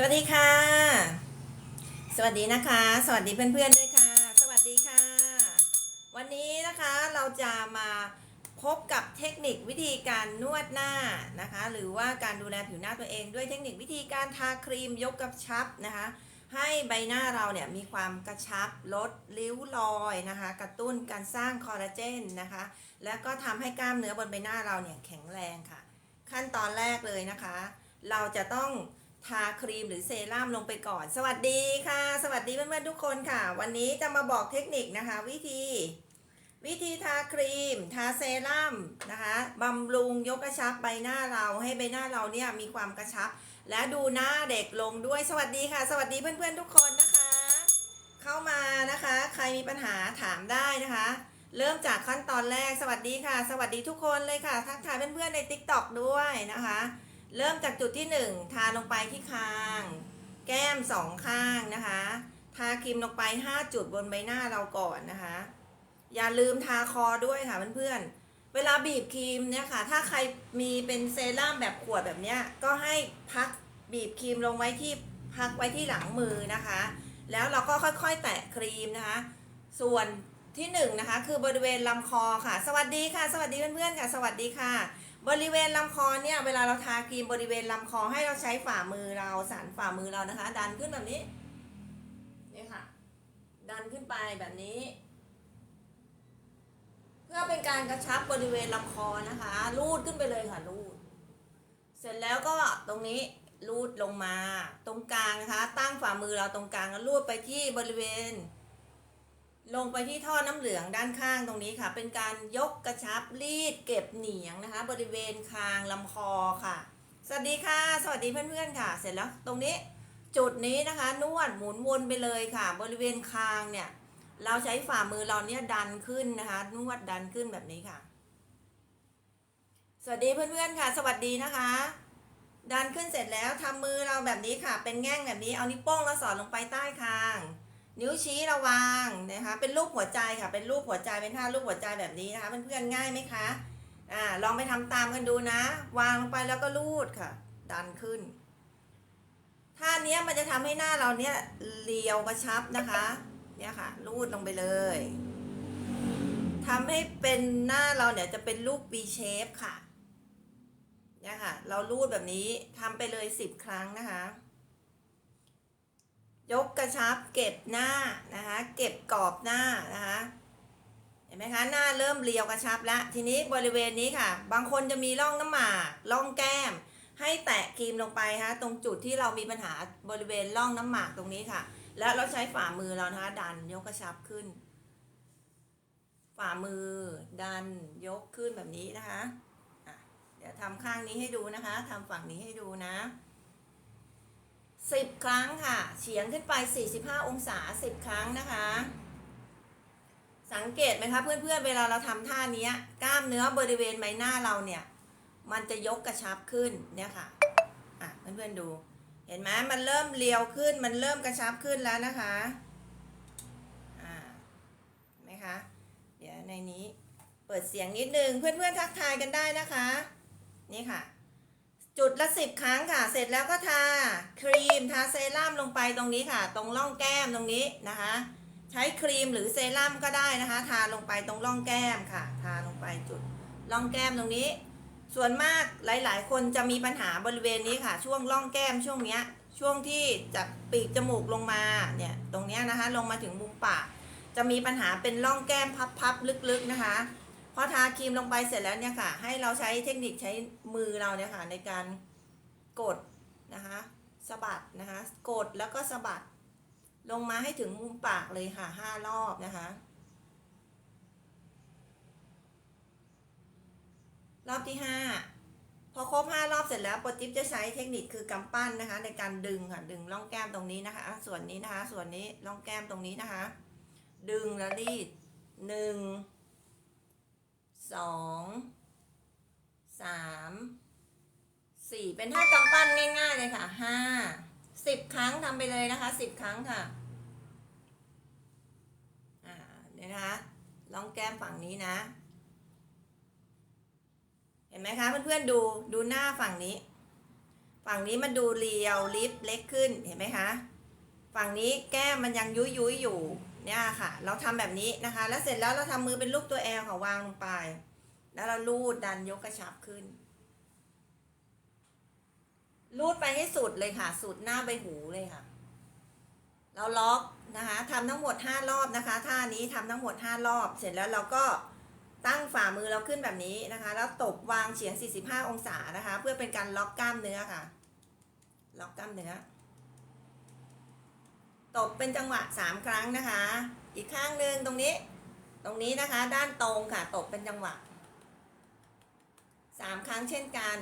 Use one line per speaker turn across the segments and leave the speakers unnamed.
สวัสดีค่ะ สวัสดีนะคะ สวัสดีเพื่อนๆด้วยค่ะ สวัสดีค่ะ วันนี้นะคะเราจะมาพบกับเทคนิควิธีการนวดหน้านะคะ หรือว่าการดูแลผิวหน้าตัวเองด้วยเทคนิควิธีการทาครีมยกกระชับนะคะ ให้ใบหน้าเราเนี่ยมีความกระชับลดริ้วรอยนะคะ กระตุ้นการสร้างคอลลาเจนนะคะ แล้วก็ทำให้กล้ามเนื้อบนใบหน้าเราเนี่ยแข็งแรงค่ะ ขั้นตอนแรกเลยนะคะ เราจะต้อง ทาครีมหรือเซรั่มลงไปก่อน สวัสดีค่ะ สวัสดีเพื่อนๆทุกคนค่ะ วันนี้จะมาบอกเทคนิคนะคะ วิธี วิธีทาครีม ทาเซรั่มนะคะบำรุงยกกระชับใบหน้าเราให้ใบหน้าเราเนี่ยมีความกระชับ และดูหน้าเด็กลงด้วยสวัสดีค่ะ สวัสดีเพื่อนๆทุกคนนะคะ เข้ามานะคะ ใครมีปัญหาถามได้นะคะ เริ่มจากขั้นตอนแรกสวัสดีค่ะ สวัสดีทุกคนเลยค่ะทักทายเพื่อนๆใน t ิ k t o k ด้วยนะคะ เริ่มจากจุดที่ 1 ทาลงไปที่คาง แก้มสองข้างนะคะ ทาครีมลงไป 5 จุดบนใบหน้าเราก่อนนะคะ อย่าลืมทาคอด้วยค่ะเพื่อนๆ เวลาบีบครีมเนี่ยค่ะ ถ้าใครมีเป็นเซรั่มแบบขวดแบบเนี้ย ก็ให้พักบีบครีมลงไว้ที่พักไว้ที่หลังมือนะคะ แล้วเราก็ค่อยๆ แตะครีมนะคะ ส่วนที่หนึ่งนะคะคือบริเวณลำคอค่ะ สวัสดีค่ะ สวัสดีเพื่อนๆค่ะ สวัสดีค่ะ บริเวณลำคอเนี่ยเวลาเราทาครีมบริเวณลำคอให้เราใช้ฝ่ามือเราสันฝ่ามือเรานะคะ ดันขึ้นแบบนี้นี่ค่ะ ดันขึ้นไปแบบนี้ เพื่อเป็นการกระชับบริเวณลำคอนะคะ รูดขึ้นไปเลยค่ะรูด เสร็จแล้วก็ตรงนี้รูดลงมา ตรงกลางนะคะ ตั้งฝ่ามือเราตรงกลางแล้วรูดไปที่บริเวณ ลงไปที่ท่อน้ำเหลืองด้านข้างตรงนี้ค่ะ เป็นการยกกระชับรีดเก็บเหนียงนะคะ บริเวณคางลำคอค่ะ สวัสดีค่ะ สวัสดีเพื่อนๆค่ะ เสร็จแล้วตรงนี้จุดนี้นะคะ นวดหมุนวนไปเลยค่ะ บริเวณคางเนี่ย เราใช้ฝ่ามือเราเนี่ยดันขึ้นนะคะ นวดดันขึ้นแบบนี้ค่ะ สวัสดีเพื่อนๆค่ะ สวัสดีนะคะ ดันขึ้นเสร็จแล้วทำมือเราแบบนี้ค่ะ เป็นแง่งแบบนี้เอานิ้วโป้งเราสอดลงไปใต้คาง นิ้วชี้ระวางนะคะ เป็นรูปหัวใจค่ะ เป็นรูปหัวใจ เป็นท่ารูปหัวใจแบบนี้นะคะเพื่อนๆง่ายไหมคะอ่าลองไปทำตามกันดูนะ วางลงไปแล้วก็รูดค่ะ ดันขึ้น ท่าเนี้ยมันจะทำให้หน้าเราเนี่ยเรียวกระชับนะคะ เนี่ยค่ะรูดลงไปเลยทำให้เป็นหน้าเราเนี่ยจะเป็นรูป V shape ค่ะ เนี่ยค่ะ เรารูดแบบนี้ทำไปเลยสิบครั้งนะคะ ยกกระชับเก็บหน้านะคะ เก็บกรอบหน้านะคะ เห็นไหมคะหน้าเริ่มเรียวกระชับแล้วทีนี้บริเวณนี้ค่ะ บางคนจะมีร่องน้ำหมากร่องแก้ม ให้แตะครีมลงไปฮะตรงจุดที่เรามีปัญหาบริเวณร่องน้ำหมากตรงนี้ค่ะ แล้วเราใช้ฝ่ามือเรานะคะดันยกกระชับขึ้น ฝ่ามือ ดันยกขึ้นแบบนี้นะคะะเดี๋ยวทำข้างนี้ให้ดูนะคะทำฝั่งนี้ให้ดูนะ สิบครั้งค่ะ เฉียงขึ้นไป 45 องศา 10 ครั้งนะคะ สังเกตไหมคะเพื่อนๆเวลาเราทำท่านี้กล้ามเนื้อบริเวณใบหน้าเราเนี่ย มันจะยกกระชับขึ้นเนี่ยค่ะอะเพื่อนๆดูเห็นไหมมันเริ่มเรียวขึ้นมันเริ่มกระชับขึ้นแล้วนะคะอ่าเห็นไหมคะเดี๋ยวในนี้เปิดเสียงนิดนึงเพื่อนๆทักทายกันได้นะคะ นี่ค่ะ จุดละสิบครั้งค่ะ เสร็จแล้วก็ทาครีมทาเซรั่มลงไปตรงนี้ค่ะ ตรงร่องแก้มตรงนี้นะคะ ใช้ครีมหรือเซรั่มก็ได้นะคะ ทาลงไปตรงร่องแก้มค่ะ ทาลงไปจุดร่องแก้มตรงนี้ ส่วนมากหลายๆ คนจะมีปัญหาบริเวณนี้ค่ะ ช่วงร่องแก้มช่วงเนี้ย ช่วงที่จากปีกจมูกลงมาเนี่ย ตรงเนี้ยนะคะ ลงมาถึงมุมปาก จะมีปัญหาเป็นร่องแก้มพับๆลึกๆนะคะ อทาครีมลงไปเสร็จแล้วเนี่ยค่ะ ให้เราใช้เทคนิคใช้มือเราเนี่ยค่ะในการกดนะคะสะบัดนะคะ กดแล้วก็สะบัด ลงมาให้ถึงมุมปากเลยค่ะห้ารอบนะคะ รอบที่ห้าพอครบห้ารอบเสร็จแล้วโปรจิ๊บจะใช้เทคนิคคือกำปั้นนะคะ ในการดึงค่ะดึงร่องแก้มตรงนี้นะคะ ส่วนนี้นะคะ ส่วนนี้ร่องแก้มตรงนี้นะคะ ดึงแล้วรีดหนึ่ง สองสามสี่เป็นท่ากำปั้นง่ายๆเลยค่ะห้าสิบครั้งทำไปเลยนะคะสิบครั้งค่ะอ่าเนี่ยนะคะร่องแก้มฝั่งนี้นะ เห็นไหมคะเพื่อนๆดูดูหน้าฝั่งนี้ ฝั่งนี้มันดูเรียวลิฟเล็กขึ้นเห็นไหมคะ ฝั่งนี้แก้มมันยังยุยยุยอยู่ เนี่ยค่ะ เราทำแบบนี้นะคะ แล้วเสร็จแล้วเราทำมือเป็นรูปตัวแอลค่ะวางลงไป แล้วเราลูดดันยกกระชับขึ้น ลูดไปให้สุดเลยค่ะ สุดหน้าใบหูเลยค่ะ เราล็อกนะคะทำทั้งหมด 5 รอบนะคะ ท่านี้ทำทั้งหมด 5 รอบ เสร็จแล้วเราก็ตั้งฝ่ามือเราขึ้นแบบนี้นะคะ แล้วตบวางเฉียง 45 องศานะคะ เพื่อเป็นการล็อกกล้ามเนื้อค่ะ ล็อกกล้ามเนื้อ ตบเป็นจังหวะ 3 ครั้งนะคะ อีกข้างหนึ่งตรงนี้ ตรงนี้นะคะ ด้านตรงค่ะ ตบเป็นจังหวะ 3 ครั้งเช่นกัน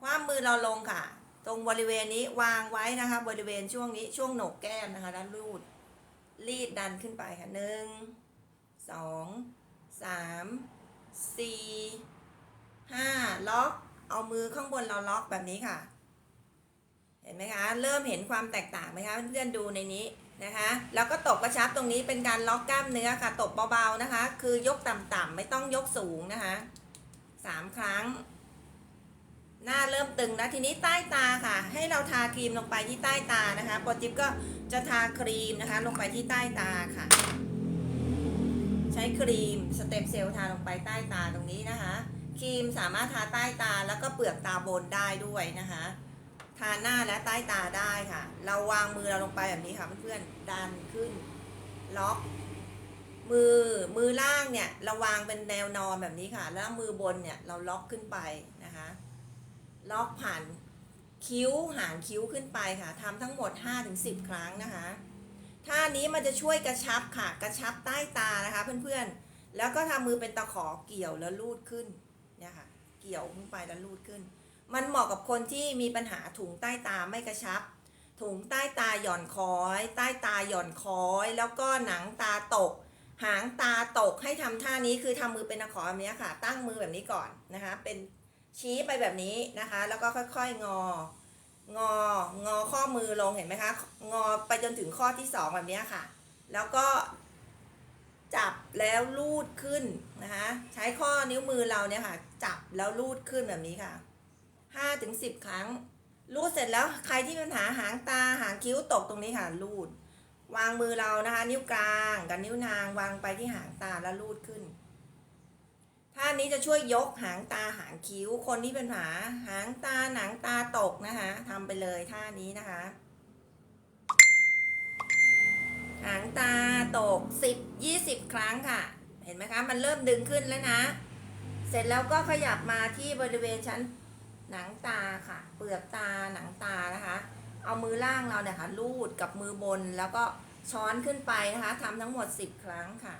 ความือเราลงค่ะ ตรงบริเวณนี้วางไว้นะคะ บริเวณช่วงนี้ช่วงโหนกแก้มนะคะ ด้านรูด รีดดันขึ้นไปค่ะหนึ่งสองสามสี่ห้าล็อก เอามือข้างบนเราล็อกแบบนี้ค่ะ เห็นไหมคะ เริ่มเห็นความแตกต่างไหมคะเพื่อนๆดูในนี้นะคะ แล้วก็ตบกระชับตรงนี้เป็นการล็อกกล้ามเนื้อค่ะตบเบาๆนะคะ คือยกต่ำๆไม่ต้องยกสูงนะคะสามครั้ง หน้าเริ่มตึงแล้วทีนี้ใต้ตาค่ะ ให้เราทาครีมลงไปที่ใต้ตานะคะโปรจิ๊บก็จะทาครีมนะคะ ลงไปที่ใต้ตาค่ะ ใช้ครีมสเต็ปเซลล์ทาลงไปใต้ตาตรงนี้นะคะครีมสามารถทาใต้ตาแล้วก็เปลือกตาบนได้ด้วยนะคะ ทาหน้าและใต้ตาได้ค่ะ เราวางมือเราลงไปแบบนี้ค่ะเพื่อนๆดันขึ้น ล็อก มือมือล่างเนี่ยเราวางเป็นแนวนอนแบบนี้ค่ะ แล้วมือบนเนี่ยเราล็อกขึ้นไปนะคะ ล็อกผ่านคิ้วหางคิ้วขึ้นไปค่ะทำทั้งหมด 5-10 ครั้งนะคะท่านี้มันจะช่วยกระชับค่ะ กระชับใต้ตานะคะเพื่อนๆ แล้วก็ทำมือเป็นตะขอเกี่ยวแล้วลูดขึ้นเนี่ยค่ะ เกี่ยวขึ้นไปแล้วลูดขึ้น มันเหมาะกับคนที่มีปัญหาถุงใต้ตาไม่กระชับ ถุงใต้ตาหย่อนคอย ใต้ตาหย่อนคอย แล้วก็หนังตาตก หางตาตกให้ทำท่านี้คือทำมือเป็นตะขอแบบนี้ค่ะ ตั้งมือแบบนี้ก่อนนะคะ เป็นชี้ไปแบบนี้นะคะ แล้วก็ค่อยๆงอ งอ งอข้อมือลงเห็นไหมคะ งอไปจนถึงข้อที่สองแบบนี้ค่ะ แล้วก็จับแล้วลูดขึ้นนะคะ ใช้ข้อนิ้วมือเราเนี่ยค่ะ จับแล้วลูดขึ้นแบบนี้ค่ะ ห้าถึงสิบครั้งลูดเสร็จแล้วใครที่มีปัญหาหางตาหางคิ้วตกตรงนี้ค่ะลูด วางมือเรานะคะ นิ้วกลางกับนิ้วนางวางไปที่หางตาแล้วลูดขึ้นท่านี้จะช่วยยกหางตาหางคิ้ว คนที่เป็นปัญหาหางตาหนังตาตกนะคะทำไปเลยท่านี้นะคะ หางตาตก 10 20 ครั้งค่ะ เห็นไหมคะ มันเริ่มดึงขึ้นแล้วนะ เสร็จแล้วก็ขยับมาที่บริเวณชั้น หนังตาค่ะ เปลือกตาหนังตานะคะ เอามือล่างเราเนี่ยค่ะลูดกับมือบนแล้วก็ช้อนขึ้นไปนะคะทำทั้งหมด 10 ครั้งค่ะ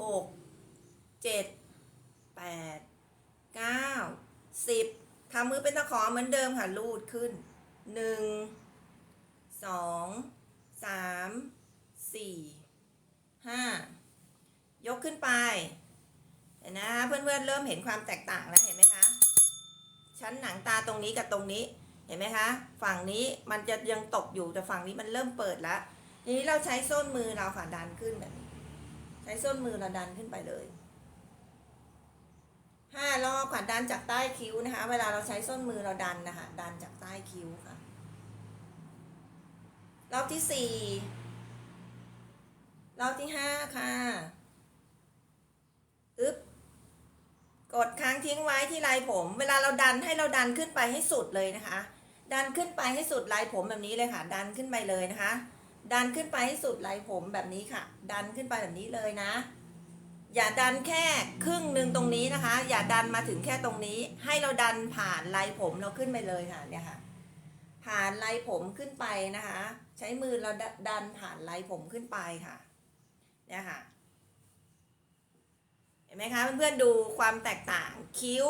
6 7 8 9 10ทำมือเป็นตะขอเหมือนเดิมค่ะ ลูดขึ้น 1 2สามสี่ห้ายกขึ้นไปเห็นนะคะเพื่อนๆเริ่มเห็นความแตกต่างแล้วเห็นไหมคะ ชั้นหนังตาตรงนี้กับตรงนี้ เห็นไหมคะ ฝั่งนี้มันจะยังตกอยู่แต่ฝั่งนี้มันเริ่มเปิดแล้วทีนี้เราใช้ส้นมือเราค่ะดันขึ้นแบบนี้ ใช้ส้นมือเราดันขึ้นไปเลยห้ารอบค่ะดันจากใต้คิ้วนะคะ เวลาเราใช้ส้นมือเราดันนะคะดันจากใต้คิ้วค่ะ รอบที่สี่รอบที่ห้าค่ะอึ๊บ กดค้างทิ้งไว้ที่ลายผม เวลาเราดันให้เราดันขึ้นไปให้สุดเลยนะคะ ดันขึ้นไปให้สุดลายผมแบบนี้เลยค่ะ ดันขึ้นไปเลยนะคะ ดันขึ้นไปให้สุดลายผมแบบนี้ค่ะ ดันขึ้นไปแบบนี้เลยนะ อย่าดันแค่ครึ่งหนึ่งตรงนี้นะคะ อย่าดันมาถึงแค่ตรงนี้ ให้เราดันผ่านลายผมเราขึ้นไปเลยค่ะเนี่ยค่ะ ผ่านลายผมขึ้นไปนะคะ ใช้มือเราดันผ่านลายผมขึ้นไปค่ะ เนี่ยค่ะ นไหมคะเพื่อนๆดูความแตกต่างคิ้ว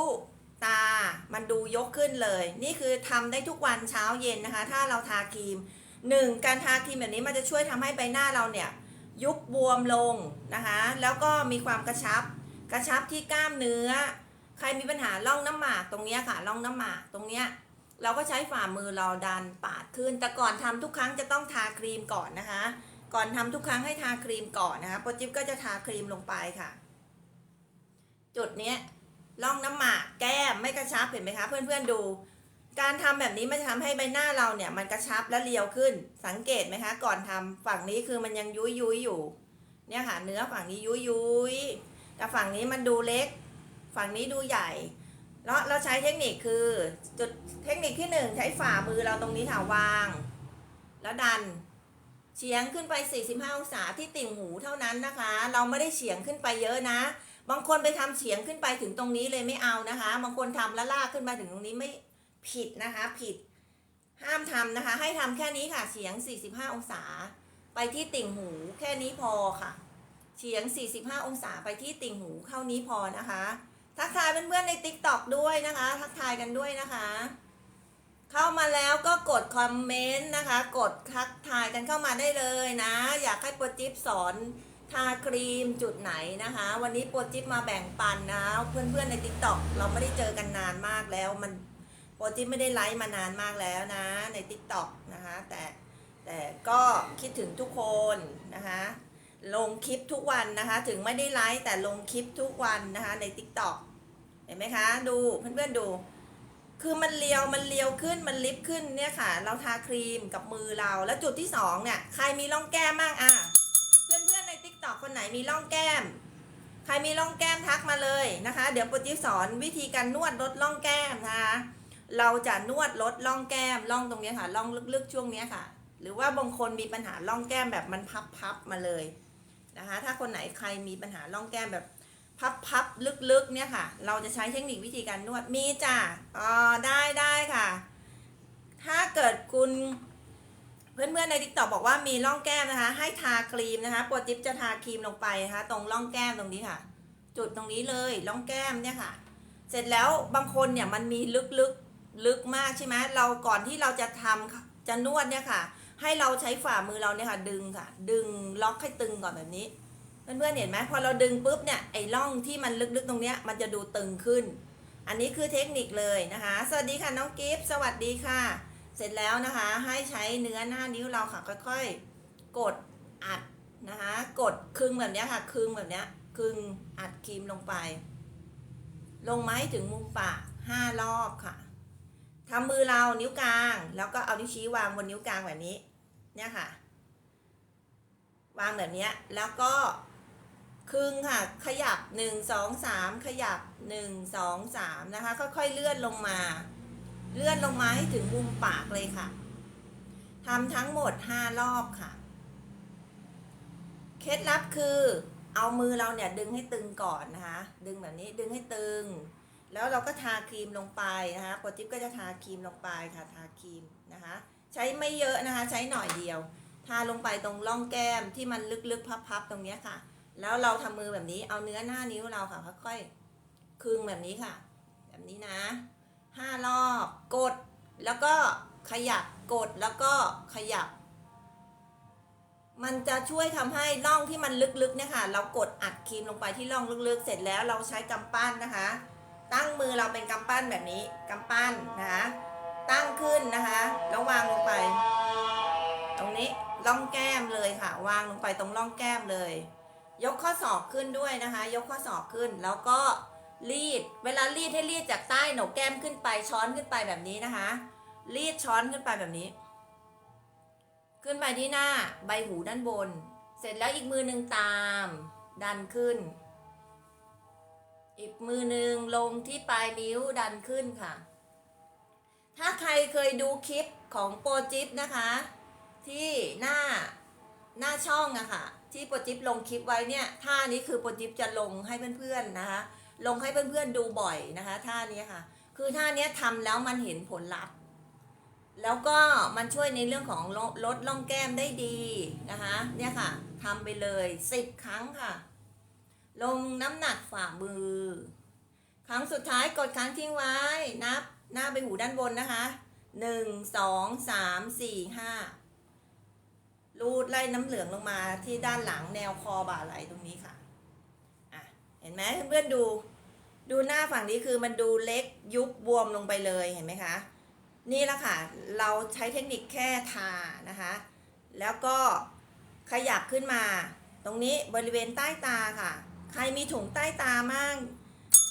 ตา มันดูยกขึ้นเลย นี่คือทำได้ทุกวันเช้าเย็นนะคะ ถ้าเราทาครีมหนึ่งการทาครีมแบบนี้มันจะช่วยทำให้ใบหน้าเราเนี่ยยุบบวมลงนะคะ แล้วก็มีความกระชับ กระชับที่กล้ามเนื้อ ใครมีปัญหาร่องน้ำหมากตรงเนี้ยค่ะร่องน้ำหมากตรงเนี้ยเราก็ใช้ฝ่ามือเราดันปาดขึ้น แต่ก่อนทำทุกครั้งจะต้องทาครีมก่อนนะคะ ก่อนทำทุกครั้งให้ทาครีมก่อนนะคะโปรจิ๊บก็จะทาครีมลงไปค่ะ จุดเนี้ยร่องน้ำหมากแก้มไม่กระชับเห็นไหมคะ เพื่อนๆดู การทำแบบนี้มันจะทำให้ใบหน้าเราเนี่ยมันกระชับและเรียวขึ้น สังเกตไหมคะ ก่อนทำฝั่งนี้คือมันยังยุยยุยอยู่ เนี่ยค่ะเนื้อฝั่งนี้ยุยยุยแต่ฝั่งนี้มันดูเล็ก ฝั่งนี้ดูใหญ่แล้วเราใช้เทคนิคคือจุดเทคนิคที่หนึ่งใช้ฝ่ามือเราตรงนี้ค่ะวาง แล้วดันเฉียงขึ้นไป 45 องศาที่ติ่งหูเท่านั้นนะคะ เราไม่ได้เฉียงขึ้นไปเยอะนะ บางคนไปทำเฉียงขึ้นไปถึงตรงนี้เลยไม่เอานะคะ บางคนทำแล้วลากขึ้นมาถึงตรงนี้ไม่ผิดนะคะ ผิดห้ามทำนะคะ ให้ทำแค่นี้ค่ะเฉียง 45 องศา ไปที่ติ่งหูแค่นี้พอค่ะ เฉียง 45 องศาไปที่ติ่งหูเข้านี้พอนะคะ ทักทายเพื่อนๆใน t ิ k t o k ด้วยนะคะ ทักทายกันด้วยนะคะ เข้ามาแล้วก็กดคอมเมนต์นะคะ กดทักทายกันเข้ามาได้เลยนะ อยากให้โปรจิ๊บสอน ทาครีมจุดไหนนะคะ วันนี้โปรจิ๊บมาแบ่งปันนะเพื่อนๆใน t ิ k t o k เราไม่ได้เจอกันนานมากแล้ว มันโปรจิ๊บไม่ได้ไลฟ์มานานมากแล้วนะใน t ิ k t o k นะคะแต่แต่ก็คิดถึงทุกคนนะคะลงคลิปทุกวันนะคะ ถึงไม่ได้ไลฟ์แต่ลงคลิปทุกวันนะคะใน t ิ k t o k เห็นไหมคะ ดูเพื่อนๆดู คือมันเลียวมันเลียวขึ้นมันลิฟต์ขึ้นเนี่ยค่ะ เราทาครีมกับมือเราแล้วจุดที่สองเนี่ยใครมีร่องแก้มบ้างอะ เพื่อนๆใน t ิ k t o k คนไหนมีร่องแก้ม ใครมีร่องแก้มทักมาเลยนะคะ เดี๋ยวปรจิสอนวิธีการนวดลดร่องแก้มนะคะ เราจะนวดลดร่องแก้มร่องตรงนี้ค่ะร่องลึกๆช่วงนี้ค่ะ หรือว่าบางคนมีปัญหาร่องแก้มแบบมันพับๆมาเลยนะคะ ถ้าคนไหนใครมีปัญหาร่องแก้มแบบพับๆลึกๆเนี่ยค่ะ เราจะใช้เทคนิควิธีการนวดมีจ้ะอ๋อได้ได้ค่ะ ถ้าเกิดคุณ เพื่อนๆในทิกตอกบอกว่ามีร่องแก้มนะคะ ให้ทาครีมนะคะโปรจิ๊บจะทาครีมลงไปนะคะ ตรงร่องแก้มตรงนี้ค่ะ จุดตรงนี้เลยร่องแก้มเนี่ยค่ะ เสร็จแล้วบางคนเนี่ยมันมีลึกๆลึกมากใช่ไหมเราก่อนที่เราจะทำจะนวดเนี่ยค่ะ ให้เราใช้ฝ่ามือเราเนี่ยค่ะ ดึงค่ะ ดึงล็อกให้ตึงก่อนแบบนี้ เพื่อนๆเห็นไหมพอเราดึงปุ๊บเนี่ยไอ้ร่องที่มันลึกๆตรงเนี้ยมันจะดูตึงขึ้น อันนี้คือเทคนิคเลยนะคะ สวัสดีค่ะน้องกิฟต์สวัสดีค่ะ เสร็จแล้วนะคะให้ใช้เนื้อหน้านิ้วเราค่ะค่อยๆกดอัดนะคะกดคึงแบบนี้ค่ะคึงแบบนี้คึงอัดครีมลงไป ลงมาให้ถึงมุมปากห้ารอบค่ะทำมือเรานิ้วกลาง แล้วก็เอานิ้วชี้วางบนนิ้วกลางแบบนี้เนี่ยค่ะ วางแบบนี้แล้วก็ครึ่งค่ะ ขยับหนึ่งสองสามขยับหนึ่งสองสามนะคะ ค่อยๆเลื่อนลงมา เลื่อนลงมาให้ถึงมุมปากเลยค่ะทำทั้งหมดห้ารอบค่ะ เคล็ดลับคือ เอามือเราเนี่ยดึงให้ตึงก่อนนะคะ ดึงแบบนี้ดึงให้ตึง แล้วเราก็ทาครีมลงไปนะคะโปรจิ๊บก็จะทาครีมลงไปค่ะทาครีมนะคะ ใช้ไม่เยอะนะคะ ใช้หน่อยเดียว ทาลงไปตรงร่องแก้มที่มันลึกๆพับๆตรงนี้ค่ะ แล้วเราทำมือแบบนี้เอาเนื้อหน้านิ้วเราค่ะค่อยๆคึงแบบนี้ค่ะ แบบนี้นะ ห้ารอบ กด แล้วก็ขยับ กด แล้วก็ขยับ มันจะช่วยทำให้ร่องที่มันลึกๆเนี่ยค่ะ เรากดอัดครีมลงไปที่ร่องลึกๆ เสร็จแล้วเราใช้กำปั้นนะคะ ตั้งมือเราเป็นกำปั้นแบบนี้กำปั้นนะคะ ตั้งขึ้นนะคะแล้ววางลงไป ตรงนี้ร่องแก้มเลยค่ะ วางลงไปตรงร่องแก้มเลย ยกข้อศอกขึ้นด้วยนะคะ ยกข้อศอกขึ้นแล้วก็ รีด เวลารีดให้รีดจากใต้โหนกแก้มขึ้นไปช้อนขึ้นไปแบบนี้นะคะ รีดช้อนขึ้นไปแบบนี้ ขึ้นไปที่หน้าใบหูด้านบน เสร็จแล้วอีกมือหนึ่งตาม ดันขึ้น อีกมือหนึ่งลงที่ปลายนิ้วดันขึ้นค่ะ ถ้าใครเคยดูคลิปของโปรจิ๊บนะคะ ที่หน้าหน้าช่องอะค่ะ ที่โปรจิ๊บลงคลิปไว้เนี่ยท่านี้คือโปรจิ๊บจะลงให้เพื่อนๆนะคะ ลงให้เพื่อนๆดูบ่อยนะคะท่านี้ค่ะ คือท่านี้ทำแล้วมันเห็นผลลัพธ์ แล้วก็มันช่วยในเรื่องของลดลดร่องแก้มได้ดีนะคะเนี่ยค่ะทำไปเลยสิบครั้งค่ะ ลงน้ำหนักฝ่ามือ ครั้งสุดท้ายกดค้างทิ้งไว้นับหน้าไปหูด้านบนนะคะหนึ่งสองสามสี่ห้ารูดไล่น้ำเหลืองลงมาที่ด้านหลังแนวคอบ่าไหลตรงนี้ค่ะ อะ เห็นไหมเพื่อนๆดู ดูหน้าฝั่งนี้คือมันดูเล็กยุบบวมลงไปเลยเห็นไหมคะ นี่แหละค่ะ เราใช้เทคนิคแค่ทานะคะ แล้วก็ขยับขึ้นมา ตรงนี้บริเวณใต้ตาค่ะ ใครมีถุงใต้ตามั่ง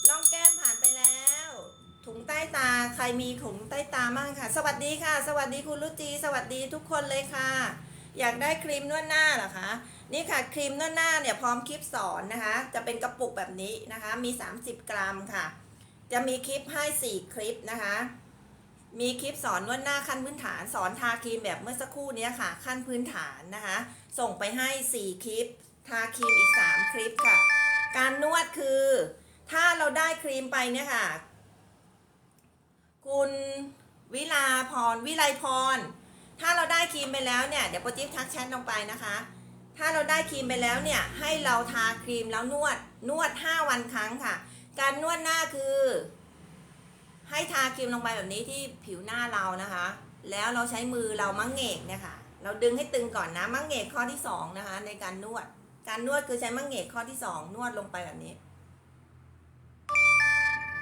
ร่องแก้มผ่านไปแล้ว ถุงใต้ตาใครมีถุงใต้ตามั่งค่ะ สวัสดีค่ะ สวัสดีคุณรุจีสวัสดีทุกคนเลยค่ะ อยากได้ครีมนวดหน้าเหรอคะ นี่ค่ะครีมนวดหน้าเนี่ยพร้อมคลิปสอนนะคะ จะเป็นกระปุกแบบนี้นะคะ มี 30 กรัมค่ะ จะมีคลิปให้ 4 คลิปนะคะ มีคลิปสอนนวดหน้าขั้นพื้นฐาน สอนทาครีมแบบเมื่อสักครู่นี้ค่ะ ขั้นพื้นฐานนะคะ ส่งไปให้ 4 คลิป ทาครีมอีก 3 คลิปค่ะ การนวดคือ ถ้าเราได้ครีมไปเนี่ยค่ะ คุณวิลาพรวิไลพร ถ้าเราได้ครีมไปแล้วเนี่ยเดี๋ยวโปรจิ๊บทักแชทลงไปนะคะ ถ้าเราได้ครีมไปแล้วเนี่ยให้เราทาครีมแล้วนวดนวด 5 วันครั้งค่ะ การนวดหน้าคือ ให้ทาครีมลงไปแบบนี้ที่ผิวหน้าเรานะคะ แล้วเราใช้มือเรามังเงกเนี่ยค่ะ เราดึงให้ตึงก่อนนะมังเงกข้อที่สองนะคะในการนวด การนวดคือใช้มังเงกข้อที่สองนวดลงไปแบบนี้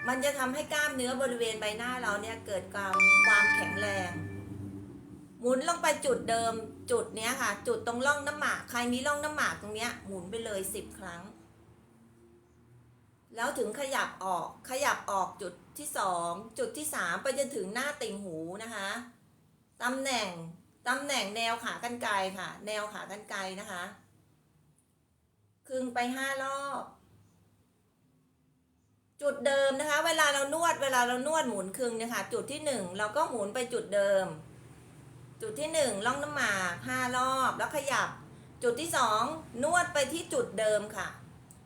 มันจะทำให้กล้ามเนื้อบริเวณใบหน้าเราเนี่ยเกิดความความแข็งแรง หมุนลงไปจุดเดิมจุดเนี้ยค่ะ จุดตรงร่องน้ำหมากใครมีร่องน้ำหมากตรงเนี้ยหมุนไปเลยสิบครั้ง แล้วถึงขยับออกขยับออกจุดที่สองจุดที่สามไปจนถึงหน้าติ่งหูนะคะตำแหน่งตำแหน่งแนวขากรรไกรค่ะ แนวขากรรไกรนะคะคึงไปห้ารอบ จุดเดิมนะคะ เวลาเรานวดเวลาเรานวดหมุนคึงเนี่ยค่ะ จุดที่หนึ่งเราก็หมุนไปจุดเดิม จุดที่หนึ่งล่องน้ำหมากห้ารอบแล้วขยับ จุดที่สองนวดไปที่จุดเดิมค่ะ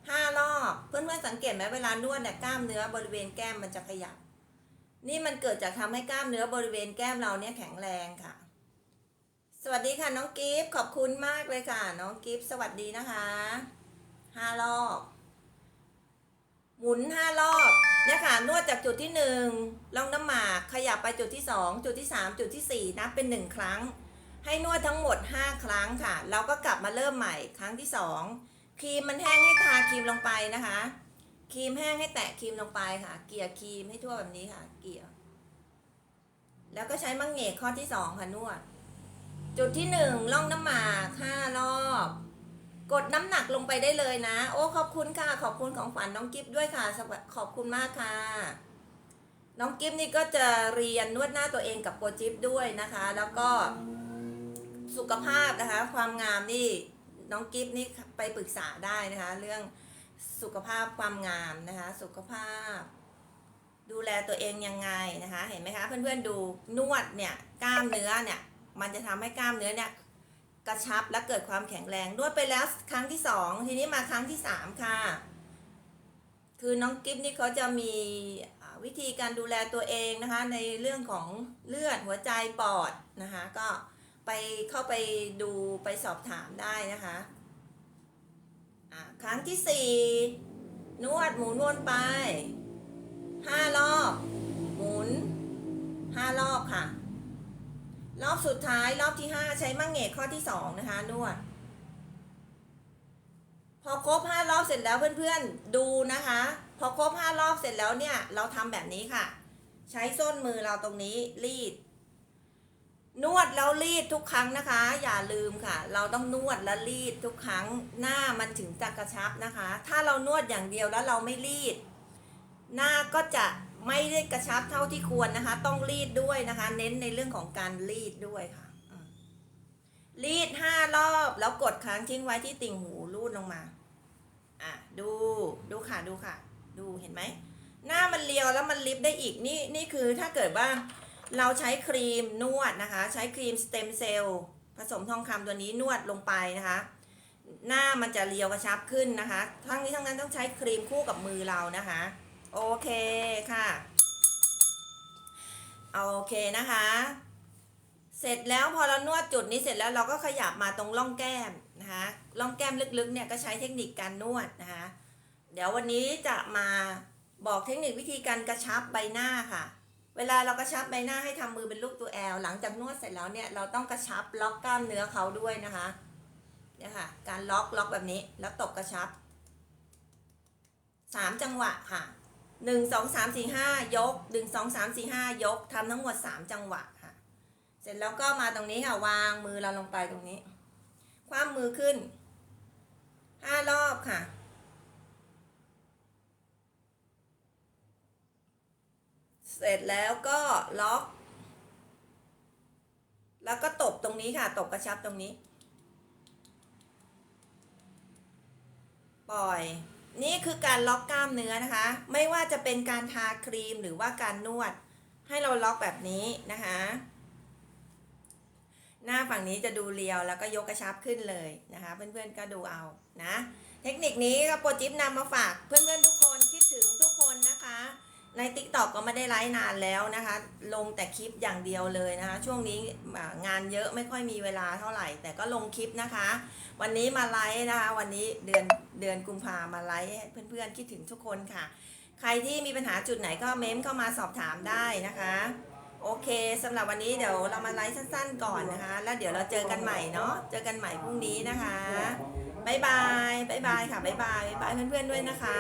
ห้ารอบ เพื่อนๆสังเกตไหมเวลานวดเนี่ยกล้ามเนื้อบริเวณแก้มมันจะขยับ นี่มันเกิดจากทำให้กล้ามเนื้อบริเวณแก้มเราเนี่ยแข็งแรงค่ะ สวัสดีค่ะน้องกิฟขอบคุณมากเลยค่ะ น้องกิฟสวัสดีนะคะห้ารอบ หมุนห้ารอบเนี่ยค่ะนวดจากจุดที่หนึ่งลองน้ำหมากขยับไปจุดที่สองจุดที่สามจุดที่สี่นับเป็นหนึ่งครั้ง ให้นวดทั้งหมด 5 ครั้งค่ะ เราก็กลับมาเริ่มใหม่ครั้งที่สองครีมมันแห้งให้ทาครีมลงไปนะคะ ครีมแห้งให้แตะครีมลงไปค่ะ เกลี่ยครีมให้ทั่วแบบนี้ค่ะ เกลี่ยแล้วก็ใช้มังเงกข้อที่สองค่ะนวด จุดที่หนึ่งล่องน้ำหมากห้ารอบ กดน้ำหนักลงไปได้เลยนะ โอ้ขอบคุณค่ะ ขอบคุณของฝันน้องกิฟด้วยค่ะขอบคุณมากค่ะ น้องกิฟนี่ก็จะเรียนนวดหน้าตัวเองกับโปรจิฟด้วยนะคะ แล้วก็สุขภาพนะคะ ความงามนี่น้องกิฟนี่ไปปรึกษาได้นะคะ เรื่องสุขภาพความงามนะคะ สุขภาพ ดูแลตัวเองยังไงนะคะ เห็นไหมคะ เพื่อนๆดูนวดเนี่ยกล้ามเนื้อเนี่ย มันจะทำให้กล้ามเนื้อเนี่ย กระชับและเกิดความแข็งแรงนวดไปแล้วครั้งที่สองทีนี้มาครั้งที่สามค่ะ คือน้องกิฟนี่เขาจะมีวิธีการดูแลตัวเองนะคะ ในเรื่องของเลือดหัวใจปอดนะคะ ก็ไปเข้าไปดูไปสอบถามได้นะคะครั้งที่สี่นวดหมุนวนไปห้ารอบ หมุนห้ารอบค่ะ รอบสุดท้ายรอบที่5ใช้มังเงกข้อที่2นะคะนวด พอครบ5รอบเสร็จแล้วเพื่อนๆดูนะคะ พอครบ5รอบเสร็จแล้วเนี่ยเราทำแบบนี้ค่ะ ใช้ส้นมือเราตรงนี้รีด นวดแล้วรีดทุกครั้งนะคะ อย่าลืมค่ะ เราต้องนวดและรีดทุกครั้งหน้ามันถึงจะกระชับนะคะ ถ้าเรานวดอย่างเดียวแล้วเราไม่รีด หน้าก็จะ ไม่ได้กระชับเท่าที่ควรนะคะ ต้องรีดด้วยนะคะ เน้นในเรื่องของการรีดด้วยค่ะรีดห้ารอบแล้วกดค้างทิ้งไว้ที่ติ่งหูรูดลงมา อะดูดูค่ะดูค่ะ ดูเห็นไหม หน้ามันเรียวแล้วมันลิฟต์ได้อีกนี่นี่คือถ้าเกิดว่าเราใช้ครีมนวดนะคะ ใช้ครีมสเต็มเซลล์ผสมทองคำตัวนี้นวดลงไปนะคะ หน้ามันจะเรียวกระชับขึ้นนะคะ ทั้งนี้ทั้งนั้นต้องใช้ครีมคู่กับมือเรานะคะ โอเคค่ะโอเคนะคะ เสร็จแล้วพอเรานวดจุดนี้เสร็จแล้วเราก็ขยับมาตรงร่องแก้มนะคะร่องแก้มลึกๆเนี่ยก็ใช้เทคนิคการนวดนะคะ เดี๋ยววันนี้จะมาบอกเทคนิควิธีการกระชับใบหน้าค่ะ เวลาเรากระชับใบหน้าให้ทำมือเป็นรูปตัวแอลหลังจากนวดเสร็จแล้วเนี่ยเราต้องกระชับล็อกกล้ามเนื้อเขาด้วยนะคะเนี่ยค่ะ การล็อกล็อกแบบนี้แล้วตบกระชับสามจังหวะค่ะ หนึ่งสองสามสี่ห้ายกหนึ่งสองสามสี่ห้ายกทำทั้งหมดสามจังหวะค่ะ เสร็จแล้วก็มาตรงนี้ค่ะวางมือเราลงไปตรงนี้ คว้ามือขึ้นห้ารอบค่ะ เสร็จแล้วก็ล็อก แล้วก็ตบตรงนี้ค่ะ ตบกระชับตรงนี้ ปล่อย นี่คือการล็อกกล้ามเนื้อนะคะ ไม่ว่าจะเป็นการทาครีมหรือว่าการนวด ให้เราล็อกแบบนี้นะคะ หน้าฝั่งนี้จะดูเรียวแล้วก็ยกกระชับขึ้นเลยนะคะ เพื่อนๆก็ดูเอานะ เทคนิคนี้ก็โปรจิ๊บนำมาฝากเพื่อนๆทุกคนคิดถึงทุกคนนะคะ ใน t ิ k t o k ก็ไม่ได้ไลฟ์นานแล้วนะคะ ลงแต่คลิปอย่างเดียวเลยนะคะ ช่วงนี้งานเยอะไม่ค่อยมีเวลาเท่าไหร่ แต่ก็ลงคลิปนะคะ วันนี้มาไลฟ์นะคะ วันนี้เดือนเดือนกุมภามาไลฟ์เพื่อนๆคิดถึงทุกคนค่ะ ใครที่มีปัญหาจุดไหนก็เม้มเข้ามาสอบถามได้นะคะ โอเคสำหรับวันนี้เดี๋ยวเรามาไลฟ์สั้นๆ ก่อนนะคะ แล้วเดี๋ยวเราเจอกันใหม่เนาะเจอกันใหม่พรุ่งนี้นะคะบายบายบายบายค่ะบายบายบายบายเพื่อนๆด้วยนะคะ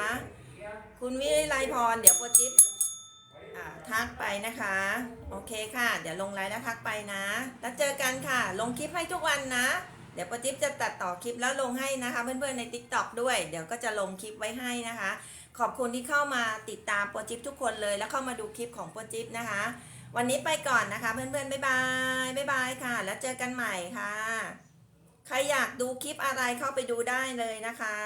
คุณวิไลพร เดี๋ยวโปรจิ๊บทักไปนะคะ โอเคค่ะ เดี๋ยวลงไลน์แล้วทักไปนะ แล้วเจอกันค่ะ ลงคลิปให้ทุกวันนะ เดี๋ยวโปรจิ๊บจะตัดต่อคลิปแล้วลงให้นะคะ เพื่อนๆใน t ิ k t o k ด้วย เดี๋ยวก็จะลงคลิปไว้ให้นะคะ ขอบคุณที่เข้ามาติดตามโปรจิ๊บทุกคนเลย แล้วเข้ามาดูคลิปของโปรจิ๊บนะคะ วันนี้ไปก่อนนะคะ เพื่อนๆบ๊ายบายบ๊ายบายค่ะ แล้วเจอกันใหม่ค่ะ ใครอยากดูคลิปอะไรเข้าไปดูได้เลยนะคะ